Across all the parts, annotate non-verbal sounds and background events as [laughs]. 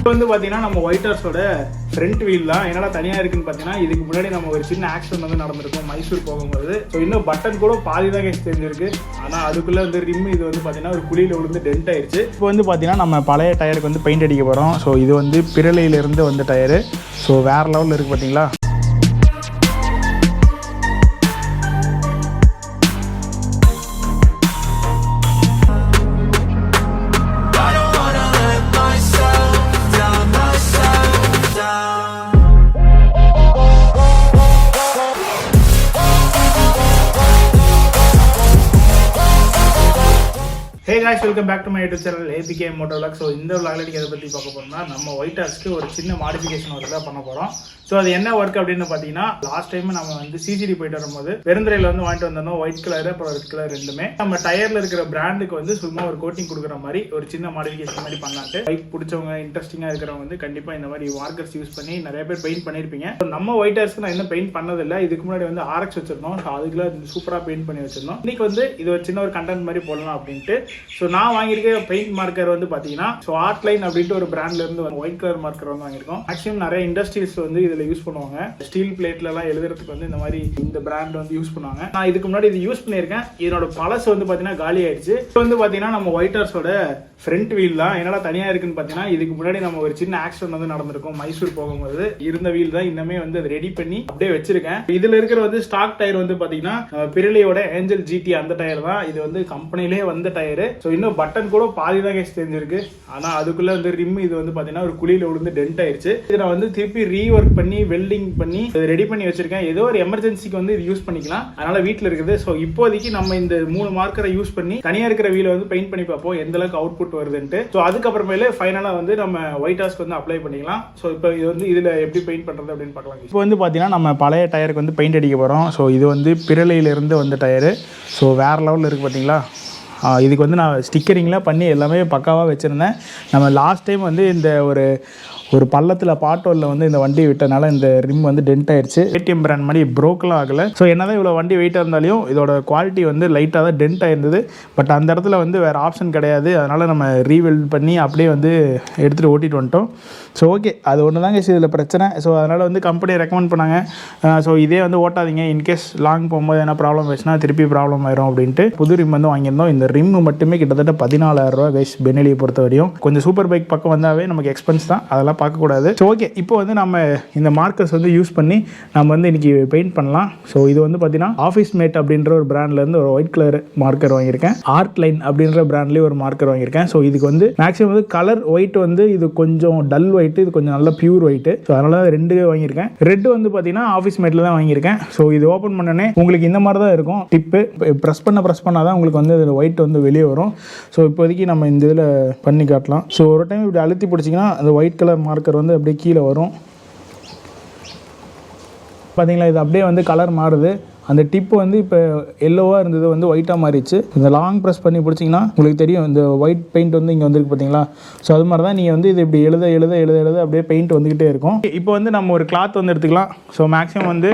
இப்போ வந்து பார்த்தீங்கன்னா நம்ம ஒயிட் ஹவுஸோட ஃப்ரண்ட் வீல் தான். என்னடா தனியாக இருக்குன்னு பார்த்தீங்கன்னா இதுக்கு முன்னாடி நம்ம ஒரு சின்ன ஆக்சிடென்ட் வந்து நடந்திருக்கும். மைசூர் போகும்போது. ஸோ இன்னும் பட்டன் கூட பாதி தான் கேஸ் தெரிஞ்சிருக்கு. ஆனால் அதுக்குள்ளே வந்து ரிம் இது வந்து பார்த்தீங்கன்னா ஒரு குழியில் விழுந்து டென்ட் ஆயிடுச்சு இப்போ வந்து பார்த்தீங்கன்னா நம்ம பழைய டயருக்கு வந்து பெயிண்ட் அடிக்க போகிறோம் ஸோ இது வந்து பிரலையிலேருந்து வந்த டயரு ஸோ வேறு லெவலில் இருக்குது பார்த்தீங்களா guys welcome back to my YouTube channel APK moto vlog so இந்த விளாக்ல நீங்கள் எதை பற்றி பார்க்க போகிறோம்னா நம்ம ஒயிட் ஹார்ஸ்க்கு ஒரு சின்ன மாடிஃபிகேஷன் ஒர்க் தான் பண்ண போகிறோம் ஸோ அது என்ன ஒர்க் அப்படின்னு பார்த்தீங்கன்னா லாஸ்ட் டைம் நம்ம வந்து சிசிடி போயிட்டு வரும்போது பெருந்துறையில் வந்து வாங்கிட்டு வந்தோம். ஒயிட் கலர் அப்புறம் ரெட் கலர் ரெண்டுமே. நம்ம டயரில் இருக்கிற பிராண்டுக்கு வந்து சும்மா ஒரு கோட்டிங் கொடுக்குற மாதிரி ஒரு சின்ன மாடிஃபிகேஷன் மாதிரி பண்ணலான்ட்டு பைக் பிடிச்சவங்க இன்ட்ரெஸ்டிங்காக இருக்கிறவங்க வந்து கண்டிப்பாக இந்த மாதிரி மார்க்கர்ஸ் யூஸ் பண்ணி நிறைய பேர் பெயிண்ட் பண்ணியிருப்பீங்க நம்ம ஒயிட் ஹார்ஸ்க்கு நான் இன்னும் பெயிண்ட் பண்ணதில்லை. இதுக்கு முன்னாடி வந்து ஆர்எக்ஸ் வச்சிருந்தோம். ஸோ அதுக்குள்ள சூப்பராக பெயிண்ட் பண்ணி வச்சிருந்தோம். இன்னைக்கு வந்து இது ஒரு சின்ன ஒரு கண்டென்ட் மாதிரி போடலாம் அப்படின்ட்டு. ஸோ நான் வாங்கியிருக்க பெயிண்ட் மார்க்கர் வந்து பார்த்தீங்கன்னா ஸோ ஆர்ட் லைன் அப்படின்ட்டு ஒரு பிராண்ட்ல இருந்து ஒயிட் கலர் மார்க்கர் வந்து வாங்கியிருக்கோம். மேக்ஸிமம் நிறைய இண்டஸ்ட்ரீஸ் வந்து இதில் யூஸ் பண்ணுவாங்க. ஸ்டீல் பிளேட்லலாம் எழுதுறதுக்கு வந்து இந்த மாதிரி இந்த பிராண்ட் வந்து யூஸ் பண்ணுவாங்க. நான் இதுக்கு முன்னாடி இது யூஸ் பண்ணியிருக்கேன். இதனோட பழசு வந்து பார்த்தீங்கன்னா காலி ஆயிடுச்சு. இப்போ வந்து பார்த்தீங்கன்னா நம்ம ஒயிட் ஹார்ஸோட ஃப்ரண்ட் வீல் தான். என்னடா தனியாக இருக்குன்னு பார்த்தீங்கன்னா இதுக்கு முன்னாடி நம்ம ஒரு சின்ன ஆக்சிடென்ட் வந்து நடந்திருக்கும். மைசூர் போகும்போது இருந்த வீல் தான் இன்னமே வந்து அதை ரெடி பண்ணி அப்படியே வச்சிருக்கேன். இதுல இருக்கிற வந்து ஸ்டாக் டயர் வந்து பாத்தீங்கன்னா பிரிலையோட ஏஞ்சல் ஜிடி அந்த டயர் தான். இது வந்து கம்பெனிலே வந்த டயர் ஸோ இன்னும் பட்டன் கூட பாதி தான் கேஸ் தெரிஞ்சிருக்கு. ஆனால் அதுக்குள்ள வந்து ரிம் இது வந்து பார்த்தீங்கன்னா ஒரு குழியில் விழுந்து டென்ட் ஆயிடுச்சு இதை நான் வந்து திருப்பி ரீஒர்க் பண்ணி வெல்டிங் பண்ணி ரெடி பண்ணி வச்சிருக்கேன். ஏதோ ஒரு எமர்ஜென்சிக்கு வந்து இது யூஸ் பண்ணிக்கலாம். அதனால வீட்டில் இருக்குது. ஸோ இப்போதைக்கு நம்ம இந்த மூணு மார்க்கரை யூஸ் பண்ணி தனியாக இருக்கிற வீலை வந்து பெயிண்ட் பண்ணி பார்ப்போம். எந்த அளவுக்கு அவுட்புட் வருதுன்ட்டு. ஸோ அதுக்கப்புறமேலே ஃபைனலாக வந்து நம்ம ஒயிட் ஹாஸ்க்கு வந்து அப்ளை பண்ணிக்கலாம். ஸோ இப்போ இது வந்து இதில் எப்படி பெயிண்ட் பண்ணுறது அப்படின்னு பார்க்கலாம் இப்போ வந்து பார்த்தீங்கன்னா நம்ம பழைய டயருக்கு வந்து பெயிண்ட் அடிக்க போகிறோம் ஸோ இது வந்து பிரலையிலேருந்து வந்த டயரு ஸோ வேறு லெவலில் இருக்குது பார்த்தீங்களா இதுக்கு வந்து நான் ஸ்டிக்கரிங்லாம் பண்ணி எல்லாமே பக்காவாக வச்சுருந்தேன். நம்ம லாஸ்ட் டைம் வந்து இந்த ஒரு ஒரு பள்ளத்தில் பாட்டோலில் வந்து இந்த வண்டி விட்டனால இந்த ரிம் வந்து டென்ட் ஆயிடுச்சு ஏடிஎம் பிராண்ட் மாதிரி ப்ரோக்கெலாம் ஆகலை. ஸோ என்னதான் இவ்வளோ வண்டி வெயிட்டாக இருந்தாலும் இதோட குவாலிட்டி வந்து லைட்டாக தான் டென்ட் ஆயிருந்தது. பட் அந்த இடத்துல வந்து வேறு ஆப்ஷன் கிடையாது. அதனால் நம்ம ரீவெல்ட் பண்ணி அப்படியே வந்து எடுத்துகிட்டு ஓட்டிட்டு வந்துட்டோம். ஸோ ஓகே அது ஒன்று தாங்க இதில் பிரச்சனை. ஸோ அதனால் வந்து கம்பெனி ரெக்கமெண்ட் பண்ணாங்க. ஸோ இதே வந்து ஓட்டாதீங்க. இன்கேஸ் லாங் போகும்போது என்ன ப்ராப்ளம் ஆச்சுன்னா திருப்பி ப்ராப்ளம் ஆயிரும் அப்படின்ட்டு புது ரிம் வந்து வாங்கியிருந்தோம். இந்த ரிம் மட்டுமே கிட்டத்தட்ட பதினாலாயிரம் ரூபா கைஸ் பெனிலியை பொறுத்த வரையும் கொஞ்சம் சூப்பர் பைக் பக்கம் வந்தாவே நமக்கு எக்ஸ்பென்ஸ் தான். அதெல்லாம் பார்க்கக்கூடாது. ஸோ ஓகே இப்போ வந்து நம்ம இந்த மார்க்கர்ஸ் வந்து யூஸ் பண்ணி நம்ம வந்து இன்னைக்கு பெயிண்ட் பண்ணலாம். ஸோ இது வந்து பார்த்தீங்கன்னா ஆஃபீஸ் மேட் அப்படின்ற ஒரு பிராண்ட்லேருந்து ஒரு ஒயிட் கலர் மார்க்கர் வாங்கியிருக்கேன். ஆர்ட் லைன் அப்படின்ற பிராண்ட்லேயே ஒரு மார்க்கர் வாங்கியிருக்கேன். ஸோ இதுக்கு வந்து மேக்ஸிமம் வந்து கலர் ஒயிட் வந்து இது கொஞ்சம் டல் ஒயிட்டு இது கொஞ்சம் நல்ல பியூர் ஒயிட் ஸோ அதனால தான் ரெண்டு வாங்கியிருக்கேன். ரெட் வந்து பார்த்தீங்கன்னா ஆஃபீஸ் மேட்டில் தான் வாங்கியிருக்கேன். ஸோ இது ஓப்பன் பண்ணனே உங்களுக்கு இந்த மாதிரி தான் இருக்கும். டிப்பு ப்ரெஸ் பண்ண ப்ரெஸ் பண்ணால் தான் உங்களுக்கு வந்து ஒயிட் வந்து வெளியே வரும். ஸோ இப்போதைக்கு நம்ம இந்த இதில் பண்ணி காட்டலாம். ஸோ ஒரு டைம் இப்படி அழுத்தி பிடிச்சிங்கன்னா அந்த ஒயிட் கலர் மார்க்கர் வந்து அப்படியே கீழே வரும். பார்த்தீங்களா இது அப்படியே வந்து கலர் மாறுது. அந்த டிப்பு வந்து இப்போ எல்லோவாக இருந்தது வந்து ஒயிட்டாக மாறிடுச்சு. இந்த லாங் ப்ரெஸ் பண்ணி பிடிச்சிங்கன்னா உங்களுக்கு தெரியும் இந்த ஒயிட் பெயிண்ட் வந்து இங்கே வந்திருக்கு பார்த்தீங்களா ஸோ அது மாதிரி தான் நீங்கள் வந்து இது இப்படி எழுத எழுத எழுத எழுத அப்படியே பெயிண்ட் வந்துக்கிட்டே இருக்கும். இப்போ வந்து நம்ம ஒரு கிளாத் வந்து எடுத்துக்கலாம். ஸோ மேக்ஸிமம் வந்து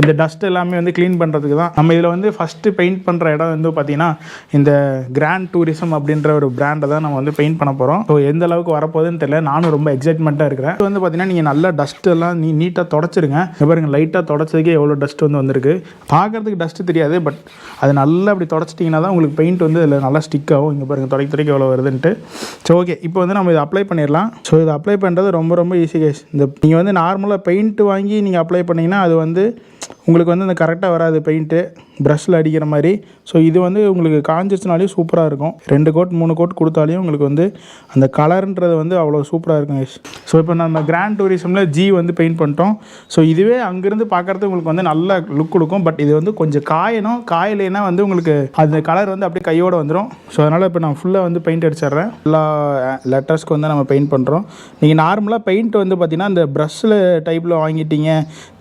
இந்த டஸ்ட் எல்லாமே வந்து க்ளீன் பண்ணுறதுக்கு தான். நம்ம இதில் வந்து ஃபஸ்ட்டு பெயிண்ட் பண்ணுற இடம் வந்து பார்த்தீங்கன்னா இந்த கிராண்ட் டூரிசம் அப்படின்ற ஒரு பிராண்டை தான் நம்ம வந்து பெயிண்ட் பண்ண போகிறோம் ஸோ எந்த அளவுக்கு வரப்போகுதுன்னு தெரியல. நானும் ரொம்ப எக்ஸைட்மெண்ட்டாக இருக்கிறேன். இது வந்து பார்த்தீங்கன்னா நீங்கள் நல்லா டஸ்ட் எல்லாம் நீ நீட்டாக தொடச்சிருங்க. பாருங்கள் பாருங்க லைட்டாக தொடச்சதுக்கே எவ்வளோ டஸ்ட் வந்து வந்திருக்கு. பார்க்கறதுக்கு டஸ்ட்டு தெரியாது பட் அது நல்லா அப்படி தொடச்சிட்டிங்கன்னா தான் உங்களுக்கு பெயிண்ட் வந்து அதில் நல்லா ஸ்டிக் ஆகும். இங்கே பாருங்கள் துடைக்க துடைக்க எவ்வளோ வருதுன்ட்டு. ஸோ ஓகே இப்போ வந்து நம்ம இதை அப்ளை பண்ணிடலாம் ஸோ இதை அப்ளை பண்ணுறது ரொம்ப ரொம்ப ஈஸி கேஸ் இந்த நீங்கள் வந்து நார்மலாக பெயிண்ட் வாங்கி நீங்கள் அப்ளை பண்ணிங்கன்னா அது வந்து உங்களுக்கு வந்து அந்த கரெக்டாக வராது பெயிண்ட்டு ப்ரஷ்ஷில் அடிக்கிற மாதிரி. ஸோ இது வந்து உங்களுக்கு காஞ்சிச்சுனாலே சூப்பராக இருக்கும். ரெண்டு கோட் மூணு கோட் கொடுத்தாலையும் உங்களுக்கு வந்து அந்த கலர்ன்றது வந்து அவ்வளோ சூப்பராக இருக்கும் கைஸ் ஸோ இப்போ நம்ம கிராண்ட் டூரிசமில் ஜி வந்து பெயிண்ட் பண்ணிட்டோம். ஸோ இதுவே அங்கேருந்து பார்க்குறது உங்களுக்கு வந்து நல்ல லுக் கொடுக்கும். பட் இது வந்து கொஞ்சம் காயணும். காயலைன்னா வந்து உங்களுக்கு அந்த கலர் வந்து அப்படியே கையோடு வந்துடும் ஸோ அதனால் இப்போ நான் ஃபுல்லாக வந்து பெயிண்ட் அடிச்சிடுறேன். எல்லா லெட்டர்ஸ்க்கு வந்து நம்ம பெயிண்ட் பண்ணுறோம் நீங்கள் நார்மலாக பெயிண்ட் வந்து பார்த்தீங்கன்னா அந்த ப்ரஷ்ஷில் டைப்பில் வாங்கிட்டீங்க.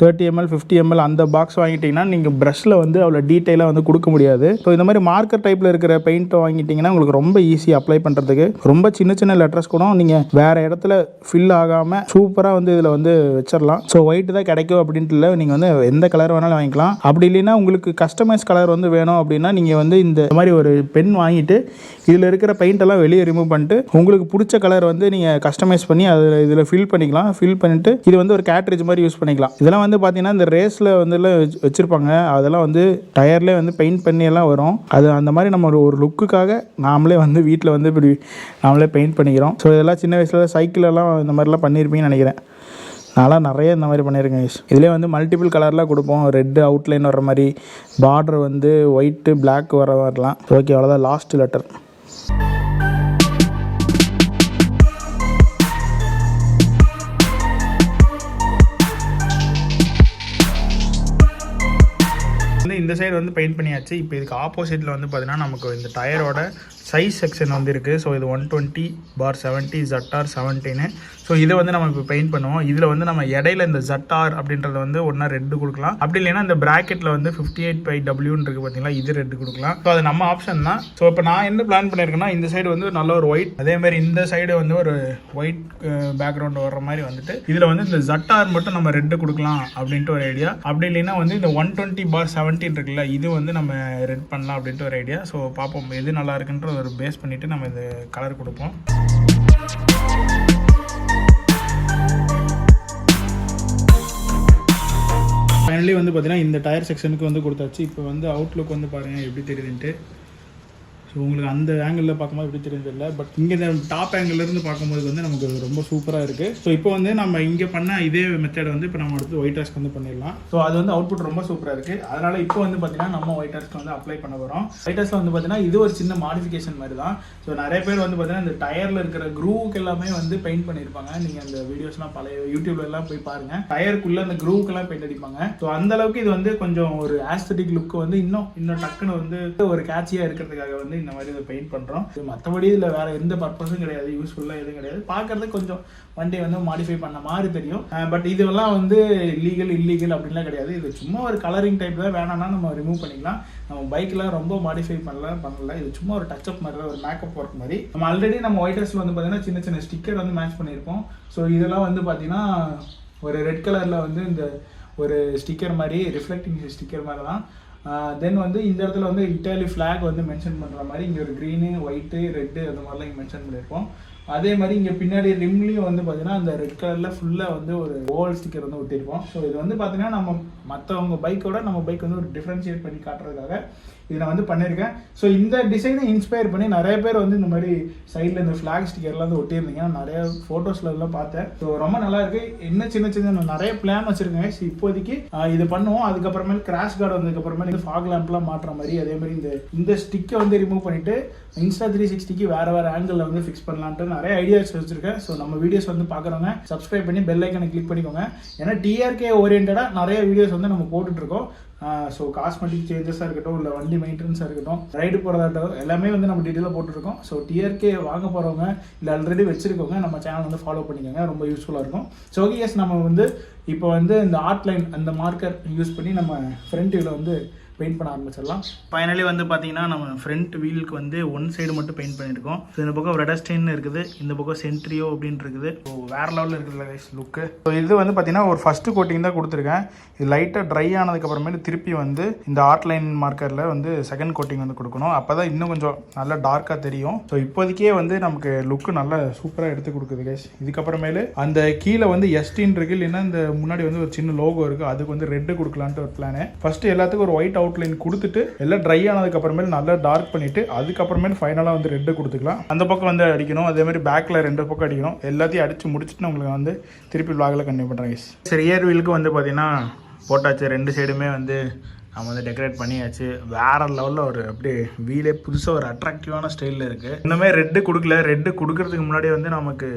தேர்ட்டி எம்எல் ஃபிஃப்டி எம்எல் அந்த பாக்ஸ் வாங்கிட்டீங்கன்னா நீங்கள் ப்ரஷ்ஷில் வந்து அவ்வளோ டீட்டெயிலாக வந்து கொடுக்க முடியாது. ஸோ இந்த மாதிரி மார்க்கர் டைப்பில் இருக்கிற பெயிண்ட்டை வாங்கிட்டீங்கன்னா உங்களுக்கு ரொம்ப ஈஸி அப்ளை பண்ணுறதுக்கு ரொம்ப சின்ன சின்ன லெட்டர்ஸ் கூட நீங்கள் வேறு இடத்துல ஃபில் ஆகாமல் சூப்பராக வந்து இதில் வந்து வச்சிடலாம் ஸோ ஒயிட் தான் கிடைக்கும் அப்படின்ட்டு இல்லை. நீங்கள் வந்து எந்த கலர் வேணாலும் வாங்கிக்கலாம். அப்படி இல்லைன்னா உங்களுக்கு கஸ்டமைஸ் கலர் வந்து வேணும் அப்படின்னா நீங்கள் வந்து இந்த மாதிரி ஒரு பென் வாங்கிட்டு இதில் இருக்கிற பெயிண்ட்டெல்லாம் வெளியே ரிமூவ் பண்ணிட்டு உங்களுக்கு பிடிச்ச கலர் வந்து நீங்கள் கஸ்டமைஸ் பண்ணி அதில் இதில் ஃபில் பண்ணிக்கலாம். ஃபில் பண்ணிட்டு இது வந்து ஒரு கேட்ரேஜ் மாதிரி யூஸ் பண்ணிக்கலாம். இதெல்லாம் வந்து பார்த்தீங்கன்னா இந்த ரேஸில் வந்து எல்லாம் வச்சு- அதெல்லாம் வந்து டயர்லேயே வந்து பெயிண்ட் பண்ணி எல்லாம் வரும். அது அந்த மாதிரி நம்ம ஒரு- ஒரு லுக்குக்காக நாமளே வந்து வீட்டில் வந்து இப்படி நாமளே பெயிண்ட் பண்ணிக்கிறோம். ஸோ இதெல்லாம் சின்ன வயசில் சைக்கிளெல்லாம் இந்த மாதிரிலாம் பண்ணியிருப்பீங்கன்னு நினைக்கிறேன். நான்லாம் நிறைய இந்த மாதிரி பண்ணியிருக்கேன் யூஸ் இதுலேயே வந்து மல்டிபிள் கலர்லாம் கொடுப்போம். ரெட்டு அவுட்லைன் வர மாதிரி பார்டர் வந்து ஒயிட்டு பிளாக் வர வரலாம் ஓகே அவ்வளோதான் லாஸ்ட் லெட்டர் வந்து இந்த சைடு வந்து பெயிண்ட் பண்ணியாச்சு. இப்போ இதுக்கு ஆப்போசிட்டில் வந்து பார்த்தீங்கன்னா நமக்கு இந்த டயரோட சைஸ் செக்ஷன் வந்து இருக்குது ஸோ இது ஒன் டுவெண்ட்டி பார் செவன்ட்டி ஜட்டார் செவன்ட்டின்னு ஸோ இதை வந்து நம்ம இப்போ பெயிண்ட் பண்ணுவோம். இதில் வந்து நம்ம இடையில இந்த ஜட்டார் அப்படின்றத வந்து ஒன்றா ரெட்டு கொடுக்கலாம். அப்படி இல்லைன்னா இந்த ப்ராக்கெட்டில் வந்து ஃபிஃப்டி எயிட் பை டபிள்யூன்னு இருக்குது பார்த்தீங்களா இது ரெட்டு கொடுக்கலாம். ஸோ அது நம்ம ஆப்ஷன் தான். ஸோ இப்போ நான் என்ன பிளான் பண்ணியிருக்கேன்னா இந்த சைடு வந்து நல்ல ஒரு ஒயிட் அதே மாதிரி இந்த சைடு வந்து ஒரு ஒயிட் பேக்ரவுண்ட் வர்ற மாதிரி வந்துட்டு இதில் வந்து இந்த ஜட்டார் மட்டும் நம்ம ரெட்டு கொடுக்கலாம் அப்படின்ட்டு ஒரு ஐடியா அப்படி இல்லைன்னா வந்து இந்த ஒன் டுவெண்ட்டி பார் செவன்டீன் இருக்குல்ல இது வந்து நம்ம ரெட் பண்ணலாம் அப்படின்ட்டு ஒரு ஐடியா ஸோ பார்ப்போம் எது நல்லா இருக்குன்ற ஒரு பேஸ் பண்ணிட்டு நம்ம இது கலர் கொடுப்போம். ஃபைனலி வந்து பார்த்தீங்கன்னா இந்த டயர் செக்ஷனுக்கு வந்து கொடுத்தாச்சு. இப்போ வந்து அவுட்லுக் வந்து பாருங்கள் எப்படி தெரியுதுன்ட்டு. ஸோ உங்களுக்கு அந்த ஆங்கிளில் பார்க்கும்போது எப்படி தெரியுது இல்லை பட் இங்கே இந்த டாப் ஆங்கிள்லேருந்து பார்க்கும்போது வந்து நமக்கு ரொம்ப சூப்பராக இருக்குது ஸோ இப்போ வந்து நம்ம இங்கே பண்ண இதே மெத்தட் வந்து இப்போ நம்ம அடுத்து ஒயிட் ஹாஸ்க்கு வந்து பண்ணிடலாம். ஸோ அது வந்து அவுட்புட் ரொம்ப சூப்பராக இருக்குது அதனால் இப்போ வந்து பார்த்தீங்கன்னா நம்ம ஒயிட் ஹாஸ்க்கு வந்து அப்ளை பண்ண போகிறோம் ஒயிட் ஹாஸ்ல வந்து பார்த்தீங்கன்னா இது ஒரு சின்ன மாடிஃபிகேஷன் மாதிரி தான் ஸோ நிறைய பேர் வந்து பார்த்தீங்கன்னா இந்த டயரில் இருக்கிற க்ரூவுக்கு எல்லாமே வந்து பெயிண்ட் பண்ணியிருப்பாங்க. நீங்கள் அந்த வீடியோஸ்லாம் பழைய யூடியூப்ல எல்லாம் போய் பாருங்கள் டயருக்குள்ளே அந்த க்ரூவுக்கெல்லாம் பெயிண்ட் அடிப்பாங்க. ஸோ அந்த அளவுக்கு இது வந்து கொஞ்சம் ஒரு ஆஸ்தட்டிக் லுக் வந்து இன்னும் இன்னும் டக்குன்னு வந்து ஒரு கேட்சியாக இருக்கிறதுக்காக வந்து இந்த மாதிரி இதை பெயிண்ட் பண்ணுறோம் மற்றபடி இதில் வேறு எந்த பர்பஸும் கிடையாது யூஸ்ஃபுல்லாக எதுவும் கிடையாது. பார்க்கறதுக்கு கொஞ்சம் வண்டியை வந்து மாடிஃபை பண்ண மாதிரி தெரியும். பட் இதெல்லாம் வந்து லீகல் இல்லீகல் அப்படின்லாம் கிடையாது. இது சும்மா ஒரு கலரிங் டைப் தான் வேணாம்னா நம்ம ரிமூவ் பண்ணிக்கலாம். நம்ம பைக்கெலாம் ரொம்ப மாடிஃபை பண்ணலாம் பண்ணல. இது சும்மா ஒரு டச்சப் மாதிரி ஒரு மேக்கப் ஒர்க் மாதிரி. நம்ம ஆல்ரெடி நம்ம ஒயிட் ஹவுஸில் வந்து பார்த்தீங்கன்னா சின்ன சின்ன ஸ்டிக்கர் வந்து மேட்ச் பண்ணியிருப்போம். ஸோ இதெல்லாம் வந்து பார்த்தீங்கன்னா ஒரு ரெட் கலரில் வந்து இந்த ஒரு ஸ்டிக்கர் மாதிரி ரிஃப்ளெக்டிங் ஸ்டிக்கர் மாதிரி தான் தென் வந்து இந்த இடத்துல வந்து இட்டாலி ஃப்ளாக் வந்து மென்ஷன் பண்ணுற மாதிரி இங்கே ஒரு க்ரீனு ஒயிட்டு ரெட்டு அந்த மாதிரிலாம் இங்கே மென்ஷன் பண்ணியிருப்போம் அதே மாதிரி இங்கே பின்னாடி ரிம்லேயும் வந்து பார்த்தீங்கன்னா அந்த ரெட் கலரில் ஃபுல்லாக வந்து ஒரு ஓவல் ஸ்டிக்கர் வந்து ஒட்டியிருப்போம் ஸோ இது வந்து பார்த்தீங்கன்னா நம்ம மற்றவங்க பைக்கோட நம்ம பைக் வந்து ஒரு டிஃப்ரென்ஷியேட் பண்ணி காட்டுறதுக்காக இது நான் வந்து பண்ணியிருக்கேன். ஸோ இந்த டிசைனை இன்ஸ்பயர் பண்ணி நிறைய பேர் வந்து இந்த மாதிரி சைடில் இந்த ஃப்ளாக் ஸ்டிக்கர்லாம் வந்து ஒட்டியிருந்தீங்க. நான் நிறைய ஃபோட்டோஸில் எல்லாம் பார்த்தேன். ஸோ ரொம்ப நல்லா இருக்கு. என்ன சின்ன சின்ன நிறைய பிளான் வச்சிருக்கேன். ஸோ இப்போதைக்கு இது பண்ணுவோம். அதுக்கப்புறமேல் கிராஷ் கார்டு வந்ததுக்கப்புறமேல் இந்த ஃபாக் லேம்ப்லாம் மாற்ற மாதிரி அதே மாதிரி இந்த இந்த ஸ்டிக்கை வந்து ரிமூவ் பண்ணிட்டு இன்ஸ்டா த்ரீ சிக்ஸ்டிக்கு வேறு வேறு ஆங்கிளில் வந்து ஃபிக்ஸ் பண்ணலான்ட்டு நிறைய ஐடியாஸ் வச்சிருக்கேன். ஸோ நம்ம வீடியோஸ் வந்து பார்க்குறவங்க சப்ஸ்கிரைப் பண்ணி பெல் ஐக்கனை கிளிக் பண்ணிக்கோங்க. ஏன்னா டிஆர்கே ஓரியன்டாக நிறைய வீடியோஸ் வந்து நம்ம போட்டுட்ருக்கோம் ஸோ காஸ்மெட்டிக் சேஞ்சஸாக இருக்கட்டும் இல்லை வண்டி மெயின்டெனன்ஸாக இருக்கட்டும் ரைடு போகிறதாட்டும் எல்லாமே வந்து நம்ம டீட்டெயிலாக போட்டுருக்கோம் ஸோ டிஆர்கே வாங்க போகிறவங்க இல்லை ஆல்ரெடி வச்சுருக்கவங்க நம்ம சேனல் வந்து ஃபாலோ பண்ணிக்கோங்க. ரொம்ப யூஸ்ஃபுல்லாக இருக்கும். ஸோ ஓகே எஸ் நம்ம வந்து இப்போ வந்து இந்த ஆர்ட் லைன் அந்த மார்க்கர் யூஸ் பண்ணி நம்ம ஃப்ரண்ட் வியூவில் வந்து பெயிண்ட் பண்ண ஆரம்பிச்சிடலாம். ஃபைனலி வந்து பார்த்தீங்கன்னா நம்ம ஃப்ரண்ட் வீலுக்கு வந்து ஒன் சைடு மட்டும் பெயிண்ட் பண்ணியிருக்கோம். ஸோ இந்த பக்கம் ரெடஸ்டைன் இருக்குது. இந்த பக்கம் சென்ட்ரியோ அப்படின்னு இருக்குது. ஸோ வேறு லெவலில் இருக்குது கைஸ் லுக்கு ஸோ இது வந்து பார்த்தீங்கன்னா ஒரு ஃபஸ்ட்டு கோட்டிங் தான் கொடுத்துருக்கேன். இது லைட்டாக ட்ரை ஆனதுக்கப்புறமேட்டு திருப்பி வந்து இந்த ஆர்ட் லைன் மார்க்கரில் வந்து செகண்ட் கோட்டிங் வந்து கொடுக்கணும். அப்போ தான் இன்னும் கொஞ்சம் நல்லா டார்க்காக தெரியும். ஸோ இப்போதைக்கே வந்து நமக்கு லுக்கு நல்லா சூப்பராக எடுத்து கொடுக்குது கைஸ் இதுக்கப்புறமேலு அந்த கீழே வந்து எஸ்டின் இருக்கு. இல்லைன்னா இந்த முன்னாடி வந்து ஒரு சின்ன லோகோ இருக்குது அதுக்கு வந்து ரெட்டு கொடுக்கலான்ட்டு ஒரு பிளானு ஃபஸ்ட்டு எல்லாத்துக்கும் ஒரு ஒயிட் அவுட்லைன் கொடுத்துட்டு எல்லாம் ட்ரை ஆனதுக்கப்புறமேல் நல்லா டார்க் பண்ணிவிட்டு அதுக்கப்புறமேல் ஃபைனலாக வந்து ரெட்டு கொடுத்துக்கலாம். அந்த பக்கம் வந்து அடிக்கணும் அதே மாதிரி பேக்கில் ரெண்டு பக்கம் அடிக்கணும். எல்லாத்தையும் அடித்து முடிச்சுட்டு உங்களுக்கு வந்து திருப்பி vlogல கண்டினியூ பண்ணுறேன் சரி இயர் வீலுக்கு வந்து பார்த்தீங்கன்னா போட்டாச்சு. ரெண்டு சைடுமே வந்து நம்ம வந்து டெக்கரேட் பண்ணியாச்சு. வேற லெவலில் ஒரு அப்படியே வீலே புதுசாக ஒரு அட்ராக்டிவான ஸ்டைலில் இருக்குது இன்னுமே ரெட்டு கொடுக்கல. ரெட்டு கொடுக்கறதுக்கு முன்னாடியே வந்து நமக்கு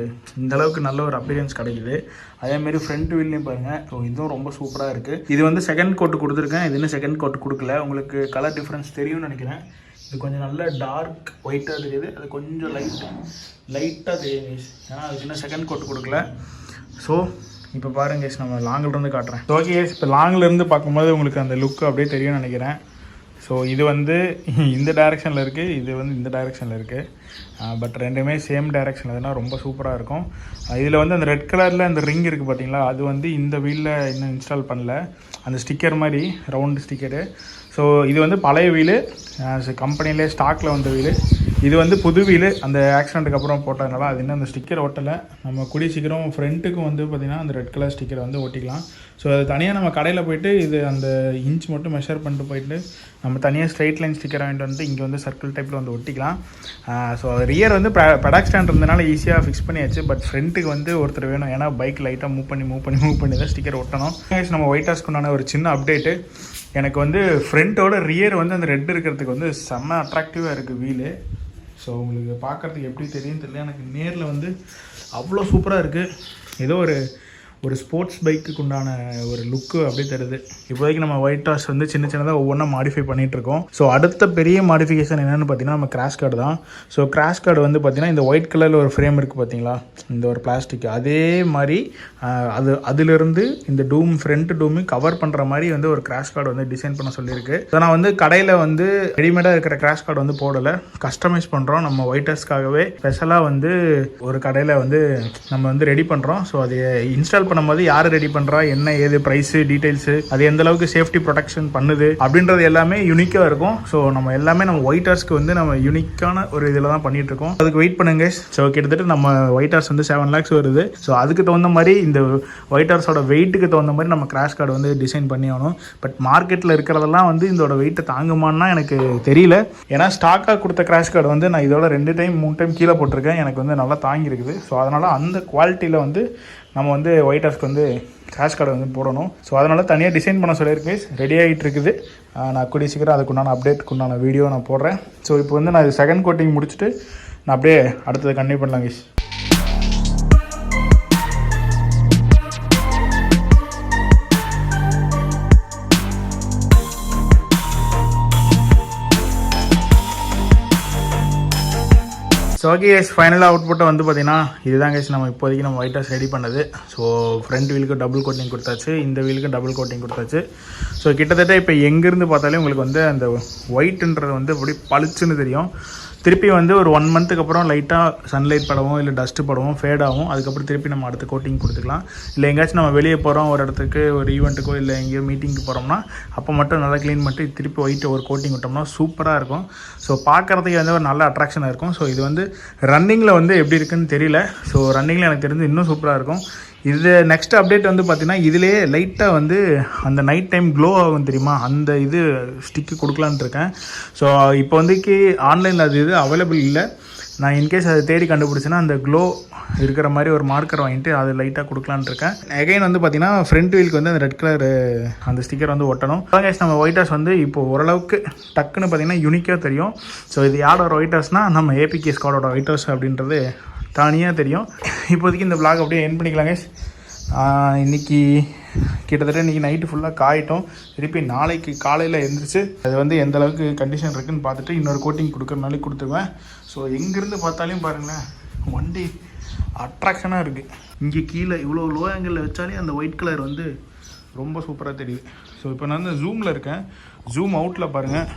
இந்த அளவுக்கு நல்ல ஒரு அப்பீரியன்ஸ் கிடைக்குது. அதேமாரி ஃப்ரண்ட் வீல்லையும் பாருங்கள் ஸோ இதுவும் ரொம்ப சூப்பராக இருக்குது இது வந்து செகண்ட் கோட் கொடுத்துருக்கேன். இது இன்னும் செகண்ட் கோட் கொடுக்கல. உங்களுக்கு கலர் டிஃப்ரென்ஸ் தெரியும்னு நினைக்கிறேன். இது கொஞ்சம் நல்ல டார்க் ஒயிட்டாக தெரியுது. அது கொஞ்சம் லைட் லைட்டாக தெரியுது ஏன்னா அதுக்கு இன்னும் செகண்ட் கோட் கொடுக்கல. ஸோ இப்போ பாருங்க guys, நம்ம லாங்கிலிருந்து காட்டுறேன். ஓகே இப்போ லாங்கில் இருந்து பார்க்கும்போது உங்களுக்கு அந்த லுக் அப்படியே தெரியும்னு நினைக்கிறேன். ஸோ [laughs] இது வந்து இந்த டைரெக்ஷனில் இருக்குது இது வந்து இந்த டைரெக்ஷனில் இருக்குது பட் ரெண்டுமே சேம் டைரெக்ஷனில் இருந்தால் ரொம்ப சூப்பராக இருக்கும். இதில் வந்து அந்த ரெட் கலரில் அந்த ரிங் இருக்குது பார்த்தீங்களா அது வந்து இந்த வீலில் இன்னும் இன்ஸ்டால் பண்ணல. அந்த ஸ்டிக்கர் மாதிரி ரவுண்டு ஸ்டிக்கரு ஸோ இது வந்து பழைய வீலு கம்பெனிலே ஸ்டாக்கில் வந்த வீலு இது வந்து புது வீல் அந்த ஆக்சிடெண்ட்டுக்கு அப்புறம் போட்டதுனால அது இன்னும் அந்த ஸ்டிக்கர் ஒட்டலை. நம்ம கூடிய சீக்கிரம் ஃப்ரண்ட்டுக்கும் வந்து பார்த்திங்கன்னா அந்த ரெட் கலர் ஸ்டிக்கரை வந்து ஒட்டிக்கலாம். ஸோ அது தனியாக நம்ம கடையில் போயிட்டு இது அந்த இன்ச் மட்டும் மெஷர் பண்ணிட்டு போயிட்டு நம்ம தனியாக ஸ்ட்ரைட் லைன் ஸ்டிக்கர் வாங்கிட்டு வந்துட்டு இங்கே வந்து சர்க்கிள் டைப்பில் வந்து ஒட்டிக்கலாம். ஸோ ரியர் வந்து பெடாக் ஸ்டாண்ட் இருந்தனால ஈஸியாக ஃபிக்ஸ் பண்ணியாச்சு. பட் ஃப்ரண்ட்டுக்கு வந்து ஒருத்தர் வேணும். ஏன்னா பைக் லைட்டாக மூவ் பண்ணி மூவ் பண்ணி மூவ் பண்ணி தான் ஸ்டிக்கர் ஒட்டணும். நம்ம ஒயிட் ஹாஸ்க்குண்டான ஒரு சின்ன அப்டேட்டு எனக்கு வந்து ஃப்ரண்ட்டோட ரியர் வந்து அந்த ரெட் இருக்கிறதுக்கு வந்து செம்ம அட்ராக்டிவாக இருக்குது வீலு. ஸோ உங்களுக்கு பார்க்குறதுக்கு எப்படி தெரியும் தெரியல. எனக்கு நேரில் வந்து அவ்வளோ சூப்பராக இருக்குது ஏதோ ஒரு ஒரு ஸ்போர்ட்ஸ் பைக்குக்கு உண்டான ஒரு லுக்கு அப்படியே தருது. இப்போதைக்கு நம்ம ஒயிட் டாஸ் வந்து சின்ன சின்னதாக ஒவ்வொன்றா மாடிஃபை பண்ணிட்டு இருக்கோம். ஸோ அடுத்த பெரிய மாடிஃபிகேஷன் என்னென்னு பார்த்தீங்கன்னா நம்ம கிராஷ் கார்டு தான். ஸோ கிராஷ் கார்டு வந்து பார்த்தீங்கன்னா இந்த ஒயிட் கலரில் ஒரு ஃப்ரேம் இருக்குது பார்த்தீங்களா? இந்த ஒரு பிளாஸ்டிக் அதே மாதிரி அது அதிலிருந்து இந்த டூம் ஃப்ரண்ட் டூமு கவர் பண்ணுற மாதிரி வந்து ஒரு கிராஷ் கார்டு வந்து டிசைன் பண்ண சொல்லியிருக்கு. ஸோ நான் வந்து கடையில் வந்து ரெடிமேடாக இருக்கிற கிராஷ் கார்டு வந்து போடலை. கஸ்டமைஸ் பண்ணுறோம் நம்ம ஒயிட்டர்ஸ்க்காகவே ஸ்பெஷலாக வந்து ஒரு கடையில் வந்து நம்ம வந்து ரெடி பண்ணுறோம் ஸோ அதை இன்ஸ்டால் பண்ணும்போது யார் ரெடி பண்ணுறா என்ன ஏது ப்ரைஸு டீட்டெயில்ஸு அது எந்த அளவுக்கு சேஃப்டி ப்ரொடெக்ஷன் பண்ணுது அப்படின்றது எல்லாமே யூனிக்காக இருக்கும். ஸோ நம்ம எல்லாமே நம்ம ஒயிட்டர்ஸ்க்கு வந்து நம்ம யூனிக்கான ஒரு இதில் தான் பண்ணிட்டு இருக்கோம். அதுக்கு வெயிட் பண்ணுங்க ஸோ கிட்டத்தட்ட நம்ம ஒயிட்டர்ஸ் வந்து செவன் லேக்ஸ் வருது. ஸோ அதுக்கு தகுந்த மாதிரி இந்த ஒயிட்டர்ஸோட வெயிட்டுக்கு தகுந்த மாதிரி நம்ம கிராஷ் கார்டு வந்து டிசைன் பண்ணி ஆகணும். பட் மார்க்கெட்டில் இருக்கிறதெல்லாம் வந்து இதோட வெயிட்டை தாங்குமான்னா எனக்கு தெரியல. ஏன்னா ஸ்டாக்காக கொடுத்த கிராஷ் கார்டு வந்து நான் இதோட ரெண்டு டைம் மூணு டைம் கீழே போட்டிருக்கேன். எனக்கு வந்து நல்லா தாங்கியிருக்குது. ஸோ அதனால் அந்த குவாலிட்டியில் வந்து நம்ம வந்து ஒயிட் ஹவுஸ்க்கு வந்து கிராஷ் கார்டு வந்து போடணும். ஸோ அதனால் தனியாக டிசைன் பண்ண சொல்லியிருக்கேன் ரெடி ஆகிட்டு இருக்குது. நான் கூடிய சீக்கிரம் அதுக்குண்டான அப்டேட்க்கு உண்டான வீடியோ நான் போடுறேன். ஸோ இப்போ வந்து நான் செகண்ட் கோட்டிங் முடிச்சுட்டு நான் அப்படியே அடுத்தது கண்டினியூ பண்ணலாம் கேஷ் ஸோ ஓகே கேஸ் ஃபைனலாக அவுட்புட்டை வந்து பார்த்தீங்கன்னா இதுதான் கேஸ் நம்ம இப்போதைக்கு நம்ம ஒயிட் ரெடி பண்ணது. ஸோ ஃப்ரண்ட் வீலுக்கு டபுள் கோட்டிங் கொடுத்தாச்சு இந்த வீலுக்கு டபுள் கோட்டிங் கொடுத்தாச்சு. ஸோ கிட்டத்தட்ட இப்போ எங்கேருந்து பார்த்தாலே உங்களுக்கு வந்து அந்த ஒயிட்ன்றது வந்து அப்படி பளிச்சுன்னு தெரியும். திருப்பி வந்து ஒரு ஒன் மந்த்துக்கு அப்புறம் லைட்டாக சன்லைட் படவும் இல்லை டஸ்ட்டு படவும் ஃபேட் ஆகும். அதுக்கப்புறம் திருப்பி நம்ம அடுத்த கோட்டிங் கொடுத்துக்கலாம். இல்லை எங்கேயாச்சும் நம்ம வெளியே போகிறோம் ஒரு இடத்துக்கு ஒரு ஈவெண்ட்டுக்கோ இல்லை எங்கேயோ மீட்டிங்க்கு போகிறோம்னா அப்போ மட்டும் நல்லா க்ளீன் பண்ணிட்டு திருப்பி ஒயிட் ஒரு கோட்டிங் விட்டோம்னா சூப்பராக இருக்கும். ஸோ பார்க்குறதுக்கு வந்து ஒரு நல்ல அட்ராக்ஷனாக இருக்கும். ஸோ இது வந்து ரன்னிங்கில் வந்து எப்படி இருக்குன்னு தெரியல. ஸோ ரன்னிங்கில் எனக்கு தெரிஞ்சு இன்னும் சூப்பராக இருக்கும். இது நெக்ஸ்ட் அப்டேட் வந்து பார்த்தீங்கன்னா இதிலே லைட்டாக வந்து அந்த நைட் டைம் க்ளோ ஆகும் தெரியுமா? அந்த இது ஸ்டிக்கு கொடுக்கலான்ட்டு இருக்கேன். ஸோ இப்போ வந்துக்கு ஆன்லைனில் அது இது அவைலபிள் இல்லை. நான் இன்கேஸ் அதை தேடி கண்டுபிடிச்சேன்னா அந்த க்ளோ இருக்கிற மாதிரி ஒரு மார்க்கர் வாங்கிட்டு அது லைட்டாக கொடுக்கலான் இருக்கேன். எகைன் வந்து பார்த்தீங்கன்னா ஃப்ரண்ட் வீலுக்கு வந்து அந்த ரெட் கலர் அந்த ஸ்டிக்கர் வந்து ஒட்டணும். Guys நம்ம ஒயிட் ஹாஸ் வந்து இப்போ ஓரளவுக்கு டக்குன்னு பார்த்தீங்கன்னா யூனிக்காக தெரியும். ஸோ இது யாரோட ஒயிட் ஹாஸ்னால் நம்ம ஏபிகே ஸ்காடோட ஒயிட் ஹாஸ் அப்படின்றது தானியாக தெரியும். இப்போதைக்கு இந்த vlog அப்படியே என் பண்ணிக்கலாங்க இன்றைக்கி இன்னைக்கு கிட்டத்தட்ட இன்றைக்கி நைட்டு ஃபுல்லாக காயிட்டோம். திருப்பி நாளைக்கு காலையில் எழுந்திரிச்சு அது வந்து எந்த அளவுக்கு கண்டிஷன் இருக்குதுன்னு பார்த்துட்டு இன்னொரு கோட்டிங் கொடுக்குறனாலே கொடுத்துருவேன். ஸோ எங்கேருந்து பார்த்தாலையும் பாருங்களேன் வண்டி அட்ராக்ஷனாக இருக்குது இங்கே கீழே இவ்வளோ லோ ஆங்கிளில் வச்சாலே அந்த ஒயிட் கலர் வந்து ரொம்ப சூப்பராக தெரியுது. ஸோ இப்போ நான் வந்து ஜூமில் இருக்கேன். ஜூம் அவுட்டில் பாருங்கள்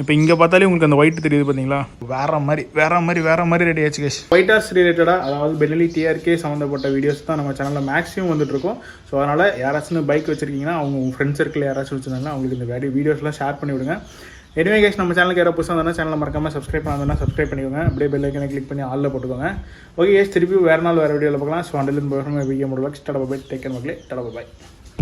இப்போ இங்கே பார்த்தாலே உங்களுக்கு அந்த ஒயிட் தெரியுது பார்த்தீங்களா வேற மாதிரி வேற மாதிரி வேற மாதிரி ரெடி ஆச்சு கேஷ் ஒயிட் ஹார்ஸ் ரிலேட்டடாக அதாவது பெனலி டிஆர்கே சம்மந்தப்பட்ட வீடியோஸ் தான் நம்ம சேனலில் மேக்ஸிமம் வந்துட்டு இருக்கோம். ஸோ அதனால் யாராச்சும் பைக் வச்சிருக்கீங்கன்னா அவங்க உங்கள் ஃப்ரெண்ட்ஸ் சர்க்கிள் யாராச்சும் வச்சிருந்தாங்கன்னா அவங்களுக்கு இந்த வீடியோ வீடியோஸ்லாம் ஷேர் பண்ணி விடுங்க. எனிவே கேஷ் நம்ம சேனலுக்கு யாராவது புதுசாக இருந்தால் சேனலை மறக்காமல் சப்ஸ்கிரைப் பண்ணாங்கன்னா சப்ஸ்கிரைப் பண்ணிக்கோங்க. அப்படியே பெல் ஐக்கனை கிளிக் பண்ணி ஆளில் போட்டுக்கோங்க. ஓகே கேஷ் திருப்பி வேறு நாள் வேறு வீடியோவில் பார்க்கலாம். ஸோ அண்டில் போய் வீடியோ முடிவாக டடா பை டேக் கேர் மக்களே. டடா பை